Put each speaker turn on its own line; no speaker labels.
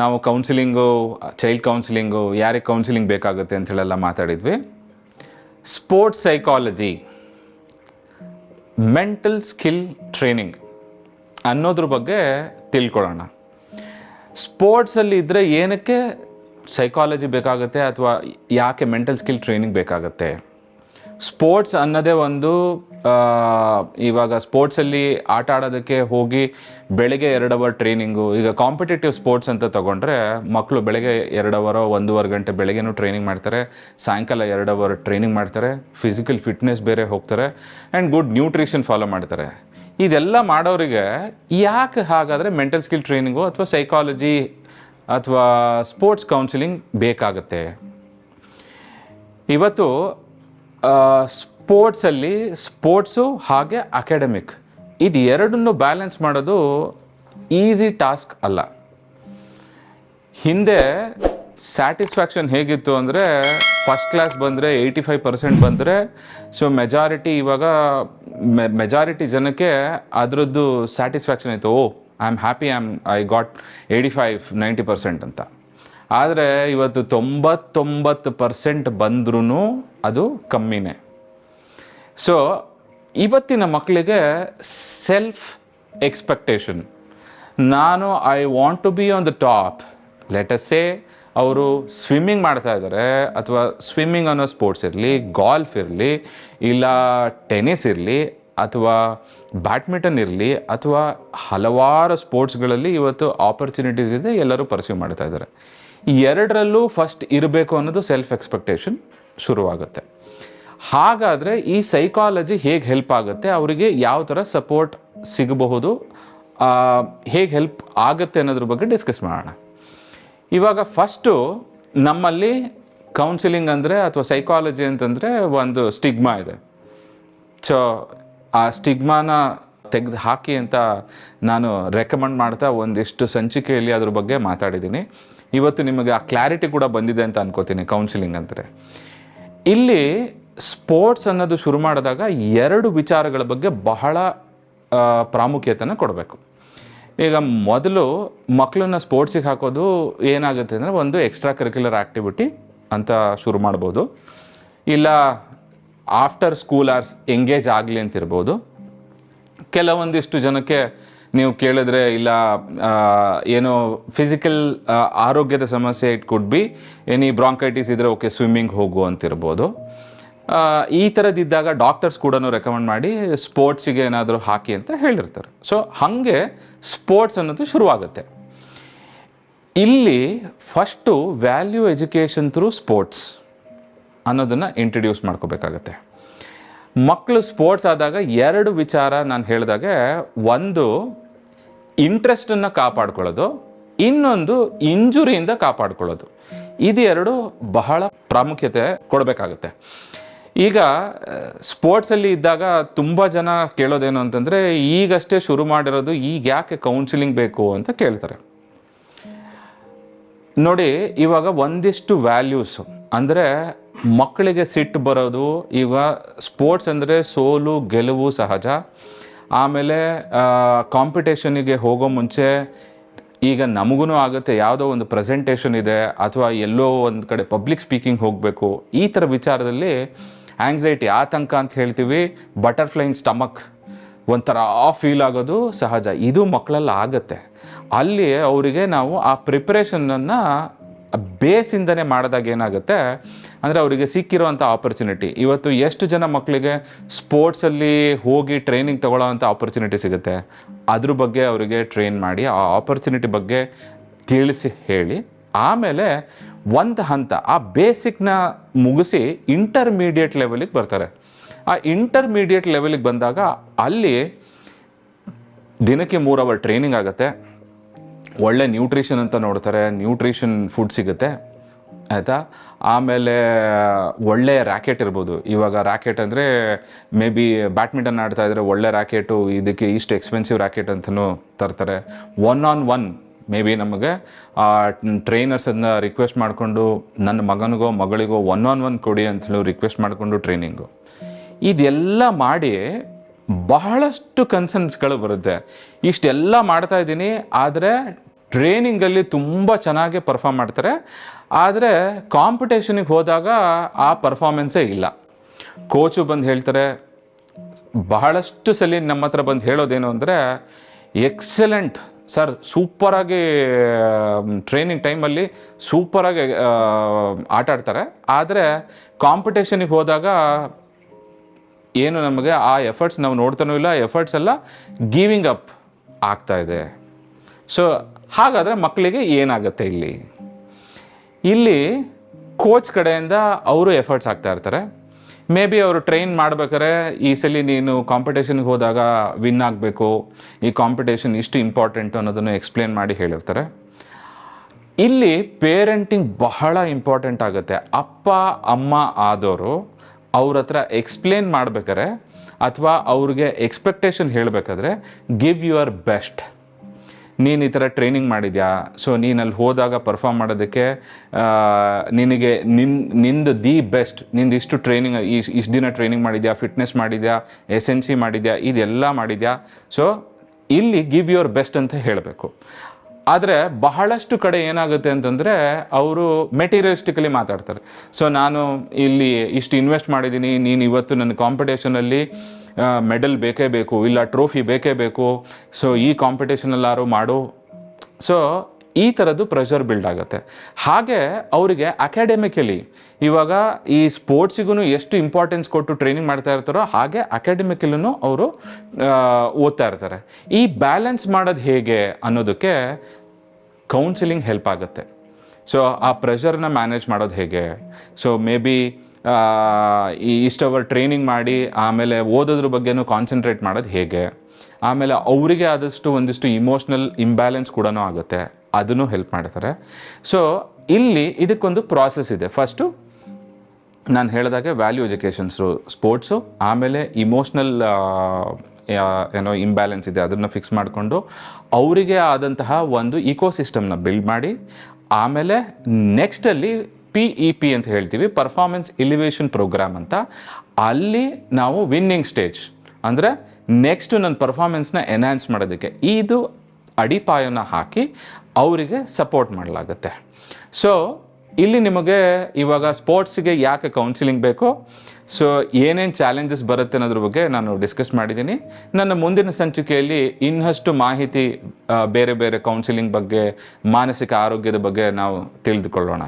ನಾವು counselling child counselling ಯಾರಿಗೆ counselling ಬೇಕಾಗುತ್ತೆ ಅಂಥೇಳೆಲ್ಲ ಮಾತಾಡಿದ್ವಿ. Sports psychology mental skill training ಅನ್ನೋದ್ರ ಬಗ್ಗೆ ತಿಳ್ಕೊಳ್ಳೋಣ. ಸ್ಪೋರ್ಟ್ಸಲ್ಲಿ ಇದ್ದರೆ ಏನಕ್ಕೆ ಸೈಕಾಲಜಿ ಬೇಕಾಗುತ್ತೆ ಅಥವಾ ಯಾಕೆ ಮೆಂಟಲ್ ಸ್ಕಿಲ್ ಟ್ರೈನಿಂಗ್ ಬೇಕಾಗುತ್ತೆ? ಸ್ಪೋರ್ಟ್ಸ್ ಅನ್ನೋದೇ ಒಂದು ಇವಾಗ ಸ್ಪೋರ್ಟ್ಸಲ್ಲಿ ಆಟ ಆಡೋದಕ್ಕೆ ಹೋಗಿ ಬೆಳಗ್ಗೆ ಎರಡು ಅವರ್ ಟ್ರೈನಿಂಗು ಈಗ ಕಾಂಪಿಟೇಟಿವ್ ಸ್ಪೋರ್ಟ್ಸ್ ಅಂತ ತಗೊಂಡ್ರೆ ಮಕ್ಕಳು ಬೆಳಗ್ಗೆ ಎರಡು ಅವರೋ ಒಂದೂವರೆ ಗಂಟೆ ಬೆಳಗ್ಗೆನೂ ಟ್ರೈನಿಂಗ್ ಮಾಡ್ತಾರೆ, ಸಾಯಂಕಾಲ ಎರಡು ಅವರ್ ಟ್ರೈನಿಂಗ್ ಮಾಡ್ತಾರೆ ಫಿಸಿಕಲ್ ಫಿಟ್ನೆಸ್ ಬೇರೆ ಹೋಗ್ತಾರೆ ಆ್ಯಂಡ್ ಗುಡ್ ನ್ಯೂಟ್ರಿಷನ್ ಫಾಲೋ ಮಾಡ್ತಾರೆ. ಇದೆಲ್ಲ ಮಾಡೋರಿಗೆ ಯಾಕೆ ಹಾಗಾದರೆ ಮೆಂಟಲ್ ಸ್ಕಿಲ್ ಟ್ರೈನಿಂಗು ಅಥವಾ ಸೈಕಾಲಜಿ ಅಥವಾ ಸ್ಪೋರ್ಟ್ಸ್ ಕೌನ್ಸಿಲಿಂಗ್ ಬೇಕಾಗುತ್ತೆ? ಇವತ್ತು ಸ್ಪೋರ್ಟ್ಸಲ್ಲಿ ಸ್ಪೋರ್ಟ್ಸು ಹಾಗೆ ಅಕಾಡೆಮಿಕ್ ಇದು ಎರಡನ್ನು ಬ್ಯಾಲೆನ್ಸ್ ಮಾಡೋದು ಈಸಿ ಟಾಸ್ಕ್ ಅಲ್ಲ. ಹಿಂದೆ ಸ್ಯಾಟಿಸ್ಫ್ಯಾಕ್ಷನ್ ಹೇಗಿತ್ತು ಅಂದರೆ ಫಸ್ಟ್ ಕ್ಲಾಸ್ ಬಂದರೆ ಏಯ್ಟಿ ಫೈವ್ ಪರ್ಸೆಂಟ್ ಬಂದರೆ ಸೊ ಮೆಜಾರಿಟಿ ಇವಾಗ ಮೆಜಾರಿಟಿ ಜನಕ್ಕೆ ಅದರದ್ದು ಸ್ಯಾಟಿಸ್ಫ್ಯಾಕ್ಷನ್ ಆಯಿತು. ಓ I am happy I am I got eighty five ninety percent ಅಂತ. ಆದರೆ ಇವತ್ತು ತೊಂಬತ್ತೊಂಬತ್ತು ಪರ್ಸೆಂಟ್ ಬಂದ್ರೂ ಅದು ಕಮ್ಮಿನೇ. ಸೊ ಇವತ್ತಿನ ಮಕ್ಕಳಿಗೆ ಸೆಲ್ಫ್ ಎಕ್ಸ್ಪೆಕ್ಟೇಷನ್ ನಾನು I want to be on the top let's say ಅವರು ಸ್ವಿಮ್ಮಿಂಗ್ ಮಾಡ್ತಾ ಇದ್ದಾರೆ ಅಥವಾ ಸ್ವಿಮ್ಮಿಂಗ್ ಅನ್ನೋ ಸ್ಪೋರ್ಟ್ಸ್ ಇರಲಿ ಗಾಲ್ಫ್ ಇರಲಿ, ಇಲ್ಲ ಟೆನಿಸ್ ಇರಲಿ, ಅಥವಾ ಬ್ಯಾಡ್ಮಿಂಟನ್ ಇರಲಿ, ಅಥವಾ ಹಲವಾರು ಸ್ಪೋರ್ಟ್ಸ್ಗಳಲ್ಲಿ ಇವತ್ತು ಆಪರ್ಚುನಿಟೀಸ್ ಇದೆ ಎಲ್ಲರೂ ಪರ್ಸ್ಯೂ ಮಾಡ್ತಾ ಇದ್ದಾರೆ ಎರಡರಲ್ಲೂ ಫಸ್ಟ್ ಇರಬೇಕು ಅನ್ನೋದು ಸೆಲ್ಫ್ ಎಕ್ಸ್ಪೆಕ್ಟೇಷನ್ ಶುರುವಾಗುತ್ತೆ. ಹಾಗಾದರೆ ಈ ಸೈಕಾಲಜಿ ಹೇಗೆ ಹೆಲ್ಪ್ ಆಗುತ್ತೆ? ಅವರಿಗೆ ಯಾವ ಥರ ಸಪೋರ್ಟ್ ಸಿಗಬಹುದು? ಹೇಗೆ ಹೆಲ್ಪ್ ಆಗುತ್ತೆ ಅನ್ನೋದ್ರ ಬಗ್ಗೆ ಡಿಸ್ಕಸ್ ಮಾಡೋಣ. ಇವಾಗ ಫಸ್ಟು ನಮ್ಮಲ್ಲಿ ಕೌನ್ಸಿಲಿಂಗ್ ಅಂದರೆ ಅಥವಾ ಸೈಕಾಲಜಿ ಅಂತಂದರೆ ಒಂದು ಸ್ಟಿಗ್ಮಾ ಇದೆ. ಸೊ ಆ ಸ್ಟಿಗ್ಮಾನ ತೆಗೆದು ಹಾಕಿ ಅಂತ ನಾನು ರೆಕಮೆಂಡ್ ಮಾಡ್ತಾ ಒಂದಿಷ್ಟು ಸಂಚಿಕೆಯಲ್ಲಿ ಅದ್ರ ಬಗ್ಗೆ ಮಾತಾಡಿದ್ದೀನಿ. ಇವತ್ತು ನಿಮಗೆ ಆ ಕ್ಲಾರಿಟಿ ಕೂಡ ಬಂದಿದೆ ಅಂತ ಅನ್ಕೋತೀನಿ ಕೌನ್ಸಿಲಿಂಗ್ ಅಂದರೆ. ಇಲ್ಲಿ ಸ್ಪೋರ್ಟ್ಸ್ ಅನ್ನೋದು ಶುರು ಮಾಡಿದಾಗ ಎರಡು ವಿಚಾರಗಳ ಬಗ್ಗೆ ಬಹಳ ಪ್ರಾಮುಖ್ಯತೆಯನ್ನು ಕೊಡಬೇಕು. ಈಗ ಮೊದಲು ಮಕ್ಕಳನ್ನ ಸ್ಪೋರ್ಟ್ಸಿಗೆ ಹಾಕೋದು ಏನಾಗುತ್ತೆ ಅಂದರೆ ಒಂದು ಎಕ್ಸ್ಟ್ರಾ ಕರಿಕ್ಯುಲರ್ ಆ್ಯಕ್ಟಿವಿಟಿ ಅಂತ ಶುರು ಮಾಡ್ಬೋದು. ಇಲ್ಲ ಆಫ್ಟರ್ ಸ್ಕೂಲ್ ಆರ್ಸ್ ಎಂಗೇಜ್ ಆಗಲಿ ಅಂತಿರ್ಬೋದು ಕೆಲವೊಂದಿಷ್ಟು ಜನಕ್ಕೆ ನೀವು ಕೇಳಿದ್ರೆ ಇಲ್ಲ ಏನು ಫಿಸಿಕಲ್ ಆರೋಗ್ಯದ ಸಮಸ್ಯೆ it could be any bronchitis ಇದ್ರೆ ಓಕೆ ಸ್ವಿಮ್ಮಿಂಗ್ ಹೋಗು ಅಂತಿರ್ಬೋದು. ಈ ಥರದ್ದಿದ್ದಾಗ ಡಾಕ್ಟರ್ಸ್ ಕೂಡ ರೆಕಮೆಂಡ್ ಮಾಡಿ ಸ್ಪೋರ್ಟ್ಸಿಗೆ ಏನಾದರೂ ಹಾಕಿ ಅಂತ ಹೇಳಿರ್ತಾರೆ. ಸೊ ಹಾಗೆ ಸ್ಪೋರ್ಟ್ಸ್ ಅನ್ನೋದು ಶುರುವಾಗುತ್ತೆ. ಇಲ್ಲಿ first value education through sports ಅನ್ನೋದನ್ನು ಇಂಟ್ರಡ್ಯೂಸ್ ಮಾಡ್ಕೋಬೇಕಾಗತ್ತೆ. ಮಕ್ಕಳು ಸ್ಪೋರ್ಟ್ಸ್ ಆದಾಗ ಎರಡು ವಿಚಾರ ನಾನು ಹೇಳಿದಾಗೆ. ಒಂದು ಇಂಟ್ರೆಸ್ಟನ್ನು ಕಾಪಾಡ್ಕೊಳ್ಳೋದು, ಇನ್ನೊಂದು ಇಂಜುರಿಯಿಂದ ಕಾಪಾಡ್ಕೊಳ್ಳೋದು. ಇದು ಎರಡು ಬಹಳ ಪ್ರಾಮುಖ್ಯತೆ ಕೊಡಬೇಕಾಗತ್ತೆ. ಈಗ, ಸ್ಪೋರ್ಟ್ಸಲ್ಲಿ ಇದ್ದಾಗ ತುಂಬ ಜನ ಕೇಳೋದೇನು ಅಂತಂದರೆ, ಈಗಷ್ಟೇ ಶುರು ಮಾಡಿರೋದು ಈಗ ಯಾಕೆ ಕೌನ್ಸಿಲಿಂಗ್ ಬೇಕು ಅಂತ ಕೇಳ್ತಾರೆ. ನೋಡಿ, ಇವಾಗ ಒಂದಿಷ್ಟು ವ್ಯಾಲ್ಯೂಸ್ ಅಂದರೆ ಮಕ್ಕಳಿಗೆ ಸಿಟ್ಟು ಬರೋದು ಈಗ ಸ್ಪೋರ್ಟ್ಸ್ ಅಂದರೆ ಸೋಲು, ಗೆಲುವು ಸಹಜ. ಆಮೇಲೆ ಕಾಂಪಿಟೇಷನಿಗೆ ಹೋಗೋ ಮುಂಚೆ ಈಗ ನಮಗೂ ಆಗುತ್ತೆ ಯಾವುದೋ ಒಂದು ಪ್ರೆಸೆಂಟೇಷನ್ ಇದೆ ಅಥವಾ ಎಲ್ಲೋ ಒಂದು ಕಡೆ ಪಬ್ಲಿಕ್ ಸ್ಪೀಕಿಂಗ್ ಹೋಗಬೇಕು. ಈ ಥರ ವಿಚಾರದಲ್ಲಿ ಆಂಗ್ಸೈಟಿ ಆತಂಕ ಅಂತ ಹೇಳ್ತೀವಿ. ಬಟರ್ಫ್ಲೈನ್ ಸ್ಟಮಕ್ ಒಂಥರ ಫೀಲ್ ಆಗೋದು ಸಹಜ. ಇದು ಮಕ್ಕಳಲ್ಲಿ ಆಗುತ್ತೆ. ಅಲ್ಲಿ ಅವರಿಗೆ ನಾವು ಆ ಪ್ರಿಪ್ರೇಷನನ್ನು ಬೇಸಿಂದನೇ ಮಾಡಿದಾಗ ಏನಾಗುತ್ತೆ? ಅಂದರೆ ಅವರಿಗೆ ಸಿಕ್ಕಿರೋವಂಥ ಆಪರ್ಚುನಿಟಿ ಇವತ್ತು ಎಷ್ಟು ಜನ ಮಕ್ಕಳಿಗೆ ಸ್ಪೋರ್ಟ್ಸಲ್ಲಿ ಹೋಗಿ ಟ್ರೈನಿಂಗ್ ತಗೊಳ್ಳೋವಂಥ ಆಪರ್ಚುನಿಟಿ ಸಿಗುತ್ತೆ? ಅದ್ರ ಬಗ್ಗೆ ಅವರಿಗೆ ಟ್ರೈನ್ ಮಾಡಿ, ಆ ಆಪರ್ಚುನಿಟಿ ಬಗ್ಗೆ ತಿಳಿಸಿ, ಹೇಳಿ. ಆಮೇಲೆ ಒಂದು ಹಂತ, ಆ ಬೇಸಿಕ್ನ ಮುಗಿಸಿ ಇಂಟರ್ಮೀಡಿಯೇಟ್ ಲೆವೆಲಿಗೆ ಬರ್ತಾರೆ. ಆ ಇಂಟರ್ಮೀಡಿಯೇಟ್ ಲೆವೆಲಿಗೆ ಬಂದಾಗ ಅಲ್ಲಿ ದಿನಕ್ಕೆ ಮೂರು ಅವರ್ ಟ್ರೈನಿಂಗ್ ಆಗುತ್ತೆ. ಒಳ್ಳೆ ನ್ಯೂಟ್ರಿಷನ್ ಅಂತ ನೋಡ್ತಾರೆ ನ್ಯೂಟ್ರಿಷನ್ ಫುಡ್ ಸಿಗುತ್ತೆ, ಆಯಿತಾ? ಆಮೇಲೆ, ಒಳ್ಳೆ ರ್ಯಾಕೆಟ್ ಇರ್ಬೋದು. ಇವಾಗ ರ್ಯಾಕೆಟ್ ಅಂದರೆ ಮೇ ಬಿ ಬ್ಯಾಡ್ಮಿಂಟನ್ ಆಡ್ತಾ ಇದ್ರೆ ಒಳ್ಳೆ ರ್ಯಾಕೆಟು ಇದಕ್ಕೆ ಇಷ್ಟು ಎಕ್ಸ್ಪೆನ್ಸಿವ್ ರ್ಯಾಕೆಟ್ ಅಂತಲೂ ತರ್ತಾರೆ. One on one maybe ನಮಗೆ ಟ್ರೈನರ್ಸನ್ನ ರಿಕ್ವೆಸ್ಟ್ ಮಾಡಿಕೊಂಡು, ನನ್ನ ಮಗನಿಗೋ, ಮಗಳಿಗೋ ಒನ್ ಆನ್ ಒನ್ ಕೊಡಿ ಅಂತಲೂ ರಿಕ್ವೆಸ್ಟ್ ಮಾಡಿಕೊಂಡು ಟ್ರೈನಿಂಗು ಇದೆಲ್ಲ ಮಾಡಿ ಬಹಳಷ್ಟು ಕನ್ಸರ್ನ್ಸ್ಗಳು ಬರುತ್ತೆ. ಇಷ್ಟೆಲ್ಲ ಮಾಡ್ತಾ ಇದ್ದೀನಿ, ಆದರೆ ಟ್ರೈನಿಂಗಲ್ಲಿ ತುಂಬ ಚೆನ್ನಾಗಿ ಪರ್ಫಾರ್ಮ್ ಮಾಡ್ತಾರೆ. ಆದರೆ ಕಾಂಪಿಟೇಷನಿಗೆ ಹೋದಾಗ ಆ ಪರ್ಫಾರ್ಮೆನ್ಸೇ ಇಲ್ಲ. ಕೋಚು ಬಂದು ಹೇಳ್ತಾರೆ, ಬಹಳಷ್ಟು ಸಲ ನಮ್ಮ ಹತ್ರ ಬಂದು ಹೇಳೋದೇನು ಅಂದರೆ, ಎಕ್ಸಲೆಂಟ್ ಸರ್ ಸೂಪರಾಗಿ ಟ್ರೈನಿಂಗ್ ಟೈಮಲ್ಲಿ ಸೂಪರಾಗಿ ಆಟ ಆಡ್ತಾರೆ. ಆದರೆ ಕಾಂಪಿಟೇಷನಿಗೆ ಹೋದಾಗ ಏನು ನಮಗೆ ಆ ಎಫರ್ಟ್ಸ್ ನಾವು ನೋಡ್ತಾನೂ ಇಲ್ಲ ಎಫರ್ಟ್ಸ್ ಎಲ್ಲ ಗೀವಿಂಗ್ ಅಪ್ ಆಗ್ತಾ ಇದೆ. ಸೊ ಹಾಗಾದರೆ ಮಕ್ಕಳಿಗೆ ಏನಾಗುತ್ತೆ ಇಲ್ಲಿ? ಇಲ್ಲಿ ಕೋಚ್ ಕಡೆಯಿಂದ ಅವರು ಎಫರ್ಟ್ಸ್ ಆಗ್ತಾ ಇರ್ತಾರೆ. ಮೇ ಬಿ ಅವರು ಟ್ರೈನ್ ಮಾಡ್ಬೇಕಾದ್ರೆ ಈ ಸಲ ನೀನು ಕಾಂಪಿಟೇಷನ್ಗೆ ಹೋದಾಗ ವಿನ್ ಆಗಬೇಕು. ಈ ಕಾಂಪಿಟೇಷನ್ ಇಷ್ಟು ಇಂಪಾರ್ಟೆಂಟ್ ಅನ್ನೋದನ್ನು ಎಕ್ಸ್ಪ್ಲೇನ್ ಮಾಡಿ ಹೇಳಿರ್ತಾರೆ. ಇಲ್ಲಿ ಪೇರೆಂಟಿಂಗ್ ಬಹಳ ಇಂಪಾರ್ಟೆಂಟ್ ಆಗುತ್ತೆ. ಅಪ್ಪ, ಅಮ್ಮ ಆದವರು ಅವ್ರ ಹತ್ರ ಎಕ್ಸ್ಪ್ಲೇನ್ ಮಾಡ್ಬೇಕಾದ್ರೆ ಅಥವಾ ಅವ್ರಿಗೆ ಎಕ್ಸ್ಪೆಕ್ಟೇಷನ್ ಹೇಳಬೇಕಾದ್ರೆ ಗಿವ್ ಯುವರ್ ಬೆಸ್ಟ್ ನೀನು ಈ ಥರ ಟ್ರೈನಿಂಗ್ ಮಾಡಿದ್ಯಾ? ಸೊ ನೀನು ಅಲ್ಲಿ ಹೋದಾಗ ಪರ್ಫಾರ್ಮ್ ಮಾಡೋದಕ್ಕೆ ನಿನಗೆ ನಿನ್, ನಿಂದು ದಿ ಬೆಸ್ಟ್ ನಿಂದು ಇಷ್ಟು ಟ್ರೈನಿಂಗ್ ಇಷ್ಟು ದಿನ ಟ್ರೈನಿಂಗ್ ಮಾಡಿದ್ಯಾ? ಫಿಟ್ನೆಸ್ ಮಾಡಿದ್ಯಾ? ಎಸ್ ಎನ್ ಸಿ ಮಾಡಿದ್ಯಾ? ಇದೆಲ್ಲ ಮಾಡಿದ್ಯಾ? ಸೊ ಇಲ್ಲಿ ಗಿವ್ ಯುವರ್ ಬೆಸ್ಟ್ ಅಂತ ಹೇಳಬೇಕು. ಆದರೆ ಬಹಳಷ್ಟು ಕಡೆ ಏನಾಗುತ್ತೆ ಅಂತಂದರೆ ಅವರು ಮೆಟೀರಿಯಲಿಸ್ಟಿಕಲಿ ಮಾತಾಡ್ತಾರೆ. ಸೊ ನಾನು ಇಲ್ಲಿ ಇಷ್ಟು ಇನ್ವೆಸ್ಟ್ ಮಾಡಿದ್ದೀನಿ, ನೀನು ಇವತ್ತು ನನ್ನ ಕಾಂಪಿಟೇಷನಲ್ಲಿ ಮೆಡಲ್ ಬೇಕೇ ಬೇಕು, ಇಲ್ಲ ಟ್ರೋಫಿ ಬೇಕೇ ಬೇಕು. ಸೊ ಈ ಕಾಂಪಿಟೇಷನಲ್ಲಾರು ಮಾಡು? ಸೊ ಈ ಥರದ್ದು ಪ್ರೆಷರ್ ಬಿಲ್ಡ್ ಆಗುತ್ತೆ. ಹಾಗೆ ಅವರಿಗೆ ಅಕಾಡೆಮಿಕಲಿ ಇವಾಗ ಈ ಸ್ಪೋರ್ಟ್ಸಿಗೂ ಎಷ್ಟು ಇಂಪಾರ್ಟೆನ್ಸ್ ಕೊಟ್ಟು ಟ್ರೈನಿಂಗ್ ಮಾಡ್ತಾ ಇರ್ತಾರೋ ಹಾಗೆ ಅಕಾಡೆಮಿಕಲೂ ಅವರು ಓದ್ತಾ ಇರ್ತಾರೆ. ಈ ಬ್ಯಾಲೆನ್ಸ್ ಮಾಡೋದು ಹೇಗೆ ಅನ್ನೋದಕ್ಕೆ ಕೌನ್ಸಿಲಿಂಗ್ ಹೆಲ್ಪ್ ಆಗುತ್ತೆ. ಸೊ ಆ ಪ್ರೆಷರ್ನ ಮ್ಯಾನೇಜ್ ಮಾಡೋದು ಹೇಗೆ? ಸೊ ಮೇ ಬಿ ಈ ಇಷ್ಟು ಅವರ್ ಟ್ರೈನಿಂಗ್ ಮಾಡಿ ಆಮೇಲೆ ಓದೋದ್ರ ಬಗ್ಗೆನೂ ಕಾನ್ಸಂಟ್ರೇಟ್ ಮಾಡೋದು ಹೇಗೆ? ಆಮೇಲೆ ಅವರಿಗೆ ಆದಷ್ಟು ಒಂದಿಷ್ಟು ಇಮೋಷ್ನಲ್ ಇಂಬ್ಯಾಲೆನ್ಸ್ ಕೂಡ ಆಗುತ್ತೆ. ಅದನ್ನು ಹೆಲ್ಪ್ ಮಾಡ್ತಾರೆ ಸೊ ಇಲ್ಲಿ ಇದಕ್ಕೊಂದು ಪ್ರಾಸೆಸ್ ಇದೆ. ಫಸ್ಟು ನಾನು ಹೇಳಿದಾಗೆ ವ್ಯಾಲ್ಯೂ ಎಜುಕೇಷನ್ಸು ಸ್ಪೋರ್ಟ್ಸು ಆಮೇಲೆ ಇಮೋಷ್ನಲ್ ಏನೋ ಇಂಬ್ಯಾಲೆನ್ಸ್ ಇದೆ, ಅದನ್ನು ಫಿಕ್ಸ್ ಮಾಡಿಕೊಂಡು ಅವರಿಗೆ ಆದಂತಹ ಒಂದು ಇಕೋಸಿಸ್ಟಮ್ನ ಬಿಲ್ಡ್ ಮಾಡಿ, ಆಮೇಲೆ ನೆಕ್ಸ್ಟಲ್ಲಿ ಪಿ ಇ ಪಿ ಅಂತ ಹೇಳ್ತೀವಿ ಪರ್ಫಾರ್ಮೆನ್ಸ್ ಎಲಿವೇಷನ್ ಪ್ರೋಗ್ರಾಮ್ ಅಂತ. ಅಲ್ಲಿ ನಾವು ವಿನ್ನಿಂಗ್ ಸ್ಟೇಜ್ ಅಂದರೆ ನೆಕ್ಸ್ಟು ನನ್ನ ಪರ್ಫಾರ್ಮೆನ್ಸ್ನ ಎನ್ಹ್ಯಾನ್ಸ್ ಮಾಡೋದಕ್ಕೆ, ಇದು ಅಡಿಪಾಯನ ಹಾಕಿ ಅವರಿಗೆ ಸಪೋರ್ಟ್ ಮಾಡಲಾಗುತ್ತೆ. ಸೊ ಇಲ್ಲಿ ನಿಮಗೆ ಇವಾಗ ಸ್ಪೋರ್ಟ್ಸ್ಗೆ ಯಾಕೆ ಕೌನ್ಸಿಲಿಂಗ್ ಬೇಕು ಸೊ ಏನೇನು ಚಾಲೆಂಜಸ್ ಬರುತ್ತೆ ಅನ್ನೋದ್ರ ಬಗ್ಗೆ ನಾನು ಡಿಸ್ಕಸ್ ಮಾಡಿದ್ದೀನಿ. ನನ್ನ ಮುಂದಿನ ಸಂಚಿಕೆಯಲ್ಲಿ ಇನ್ನಷ್ಟು ಮಾಹಿತಿ ಬೇರೆ ಬೇರೆ ಕೌನ್ಸಿಲಿಂಗ್ ಬಗ್ಗೆ, ಮಾನಸಿಕ ಆರೋಗ್ಯದ ಬಗ್ಗೆ ನಾವು ತಿಳಿದುಕೊಳ್ಳೋಣ.